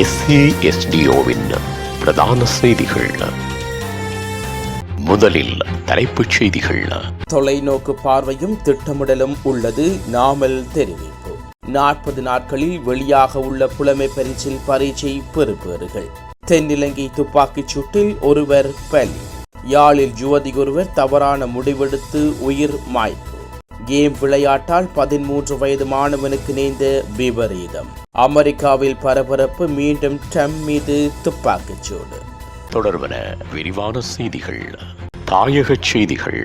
எஸ்ஏஎஸ்டிஓவின் பிரதான செய்திகள். முதலில் தலைப்புச் செய்திகள். தொலைநோக்கு பார்வையும் திட்டமிடலும் உள்ளது நாமல் தெரிவிப்பு. நாற்பது நாட்களில் வெளியாக உள்ள புலமை பரிசில் பரீட்சை பெறுபேறுகள் தென்னிலங்கை துப்பாக்கிச் சூட்டில் ஒருவர் பலி. யாழில் யுவதி ஒருவர் தவறான முடிவெடுத்து உயிர் மாய்ப்பு. கேம் விளையாட்டால் பதிமூன்று வயது மாணவனுக்கு நேர்ந்த விபரீதம். அமெரிக்காவில் பரபரப்பு மீண்டும் ட்ரம்ப் மீது துப்பாக்கிச் சூடு தொடர்வன விரிவான செய்திகள் தாயகச் செய்திகள்.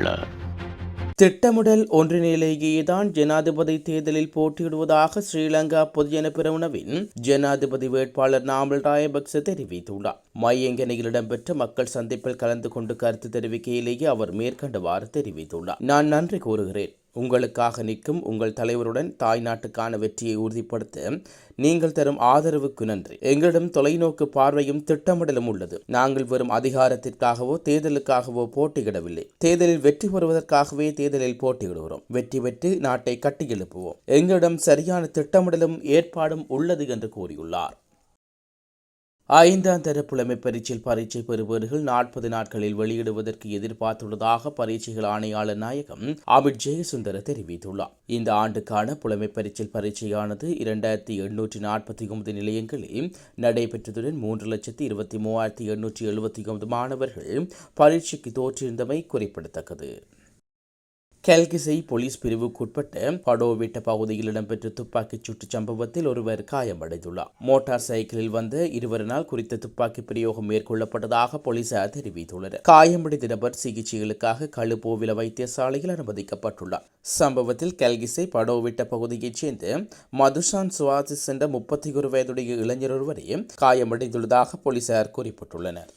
திட்டமிடல் ஒன்றினிலேயேதான் ஜனாதிபதி தேர்தலில் போட்டியிடுவதாக ஸ்ரீலங்கா பொதுஜன பிரிவினவின் ஜனாதிபதி வேட்பாளர் நாமல் ராயபக்ச தெரிவித்துள்ளார். மையங்கனையில் இடம்பெற்ற மக்கள் சந்திப்பில் கலந்து கொண்டு கருத்து தெரிவிக்கையிலேயே அவர் மேற்கண்டவாறு தெரிவித்துள்ளார். நான் நன்றி கூறுகிறேன். உங்களுக்காக நிற்கும் உங்கள் தலைவருடன் தாய் நாட்டுக்கான வெற்றியை உறுதிப்படுத்த நீங்கள் தரும் ஆதரவுக்கு நன்றி. எங்களிடம் தொலைநோக்கு பார்வையும் திட்டமிடலும் உள்ளது. நாங்கள் வெறும் அதிகாரத்திற்காகவோ தேர்தலுக்காகவோ போட்டியிடவில்லை. தேர்தலில் வெற்றி பெறுவதற்காகவே தேர்தலில் போட்டியிடுகிறோம். வெற்றி பெற்று நாட்டை கட்டியெழுப்புவோம். எங்களிடம் சரியான திட்டமிடலும் ஏற்பாடும் உள்ளது என்று கூறியுள்ளார். ஐந்தாம் தர புலமை பரீட்சையில் பரீட்சை பெறுபவர்கள் நாற்பது நாட்களில் வெளியிடுவதற்கு எதிர்பார்த்துள்ளதாக பரீட்சைகள் ஆணையாளர் நாயகம் அமித் ஜெயசுந்தர தெரிவித்துள்ளார். இந்த ஆண்டுக்கான புலமை பரீட்சையில் பரீட்சையானது இரண்டாயிரத்தி எண்ணூற்றி நாற்பத்தி ஒன்பது நிலையங்களில் நடைபெற்றதுடன் மூன்று லட்சத்தி இருபத்தி மூவாயிரத்தி எண்ணூற்றி எழுபத்தி ஒன்பது மாணவர்கள் பரீட்சைக்கு தோற்றிருந்தமை குறிப்பிடத்தக்கது. கெல்கிசை போலீஸ் பிரிவுக்குட்பட்ட படோவிட்ட பகுதியில் இடம்பெற்ற துப்பாக்கிச் சூட்டு சம்பவத்தில் ஒருவர் காயமடைந்துள்ளார். மோட்டார் சைக்கிளில் வந்த இருவரினால் குறித்த துப்பாக்கி பிரயோகம் மேற்கொள்ளப்பட்டதாக போலீசார் தெரிவித்துள்ளனர். காயமடைந்த நபர் சிகிச்சைகளுக்காக கழுபோவில வைத்தியசாலையில் அனுமதிக்கப்பட்டுள்ளார். சம்பவத்தில் கெல்கிசை படோவிட்ட பகுதியைச் சேர்ந்த மதுஷான் சுவாசிஸ் என்ற முப்பத்தி ஒரு வயதுடைய இளைஞர் ஒருவரையும் காயமடைந்துள்ளதாக போலீசார் குறிப்பிட்டுள்ளனர்.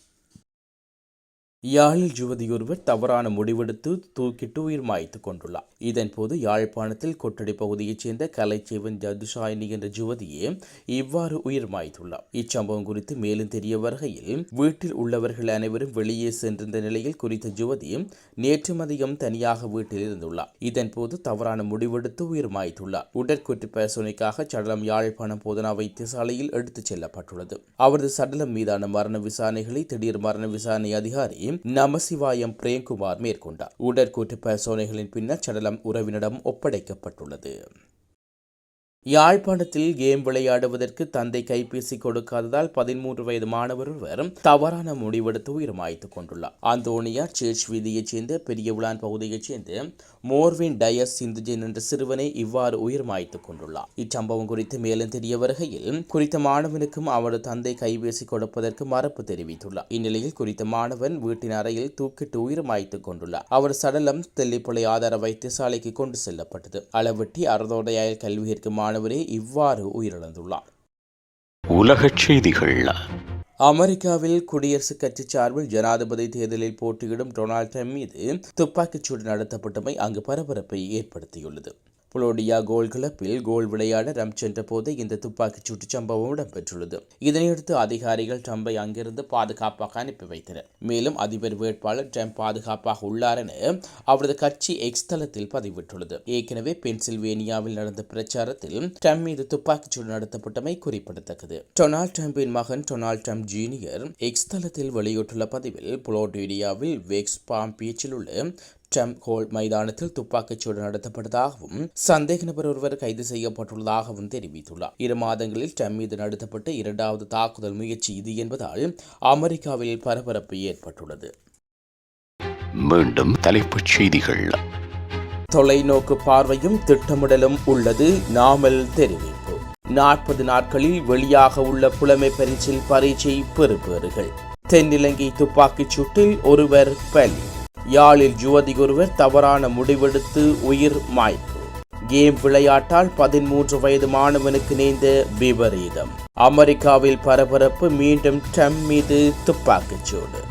யாழில் யுவதியொருவர் தவறான முடிவெடுத்து தூக்கிட்டு உயிர் மாய்த்து கொண்டுள்ளார். இதன்போது யாழ்ப்பாணத்தில் கொட்டடி பகுதியைச் சேர்ந்த கலைச்சேவன் ஜதுஷாயினி என்ற யுவதியே இவ்வாறு உயிர் மாய்த்துள்ளார். இச்சம்பவம் குறித்து மேலும் தெரிய வருகையில் வீட்டில் உள்ளவர்கள் அனைவரும் வெளியே சென்றிருந்த நிலையில் குறித்த யுவதி நேற்று மதியம் தனியாக வீட்டில் இருந்துள்ளார். இதன்போது தவறான முடிவெடுத்து உயிர் மாய்த்துள்ளார். உடற்குற்று பரிசோதனைக்காக சடலம் யாழ்ப்பாணம் போதனா வைத்தியசாலையில் எடுத்துச் செல்லப்பட்டுள்ளது. அவரது சடலம் மீதான மரண விசாரணைகளை திடீர் மரண விசாரணை அதிகாரி நமசிவாயம் பிரேம்குமார் மேற்கொண்டார். உடற்கூற்று பரிசோதனைகளின் பின்னர் சடலம் உறவினரிடம் ஒப்படைக்கப்பட்டுள்ளது. யாழ்ப்பாணத்தில் கேம் விளையாடுவதற்கு தந்தை கைபேசி கொடுக்காததால் பதிமூன்று வயது மாணவர் ஒருவர் தவறான முடிவெடுத்து உயிர்மாய்த்துக் கொண்டுள்ளார். அந்தோனியா சேர்ச் வீதியைச் சேர்ந்த பெரிய உலான் பகுதியைச் சேர்ந்த மோர்வின் டயஸ் சிந்துஜென் என்ற சிறுவனை இவ்வாறு உயிர்மாய்த்துக் கொண்டுள்ளார். இச்சம்பவம் குறித்து மேலும் தெரிய வருகையில் குறித்த மாணவனுக்கும் அவரது தந்தை கைபேசி கொடுப்பதற்கு மறுப்பு தெரிவித்துள்ளார். இந்நிலையில் குறித்த மாணவன் வீட்டின் அறையில் தூக்கிட்டு உயிர்மாய்த்துக் கொண்டுள்ளார். அவர் சடலம் தெல்லிப்புளை ஆதார வைத்தியசாலைக்கு கொண்டு செல்லப்பட்டது. அளவெட்டி அறதோடையாயல் கல்வியிற்கு கற்கும் மாணவரே இவ்வாறு உயிரிழந்துள்ளார். உலகச் செய்திகள். அமெரிக்காவில் குடியரசுக் கட்சி சார்பில் ஜனாதிபதி தேர்தலில் போட்டியிடும் டொனால்ட் ட்ரம்ப் மீது துப்பாக்கிச்சூடு நடத்தப்பட்டமை அங்கு பரபரப்பை ஏற்படுத்தியுள்ளது. புளோடியா கோல் கிளப்பில் கோல் விளையாட ரம் சென்ற போது இந்த துப்பாக்கிச் சூட்டு சம்பவம் இடம்பெற்றுள்ளது. இதனையடுத்து அதிகாரிகள் ட்ரம்பை அங்கிருந்து பாதுகாப்பாக அனுப்பி வைத்தனர். மேலும் அதிபர் வேட்பாளர் ட்ரம்ப் பாதுகாப்பாக உள்ளார் என அவரது கட்சி எக்ஸ் தளத்தில் பதிவிட்டுள்ளது. ஏற்கனவே பென்சில்வேனியாவில் நடந்த பிரச்சாரத்தில் ட்ரம்ப் மீது துப்பாக்கிச்சூடு நடத்தப்பட்டமை குறிப்பிடத்தக்கது. டொனால்ட் ட்ரம்பின் மகன் டொனால்ட் ட்ரம்ப் ஜூனியர் எக்ஸ் தளத்தில் வெளியிட்டுள்ள பதிவில் புளோடியாவில் வெக்ஸ் பாம் பீச்சில் உள்ள ட்ரம்ப் ஹோல் மைதானத்தில் துப்பாக்கிச்சூடு நடத்தப்பட்டதாகவும் சந்தேக நபர் ஒருவர் கைது செய்யப்பட்டுள்ளதாகவும் தெரிவித்துள்ளார் இரு மாதங்களில் ட்ரம்ப் மீது நடத்தப்பட்ட இரண்டாவது தாக்குதல் முயற்சி இது என்பதால் அமெரிக்காவில் பரபரப்பு ஏற்பட்டுள்ளது மீண்டும் தலைப்புச் செய்திகள். தொலைநோக்கு பார்வையும் திட்டமிடலும் உள்ளது நாமல் தெரிவிப்பு. நாற்பது நாட்களில் வெளியாக உள்ள புலமை பரிசில் பரீட்சை பெறுபேறுகள் தென்னிலங்கை துப்பாக்கிச் சூட்டில் ஒருவர் பலி. யாழில் யுவதி ஒருவர் தவறான முடிவெடுத்து உயிர் மாய்ப்பு. கேம் விளையாட்டால் பதிமூன்று வயது மாணவனுக்கு நேர்ந்த விபரீதம். அமெரிக்காவில் பரபரப்பு மீண்டும் ட்ரம்ப் மீது துப்பாக்கிச் சூடு.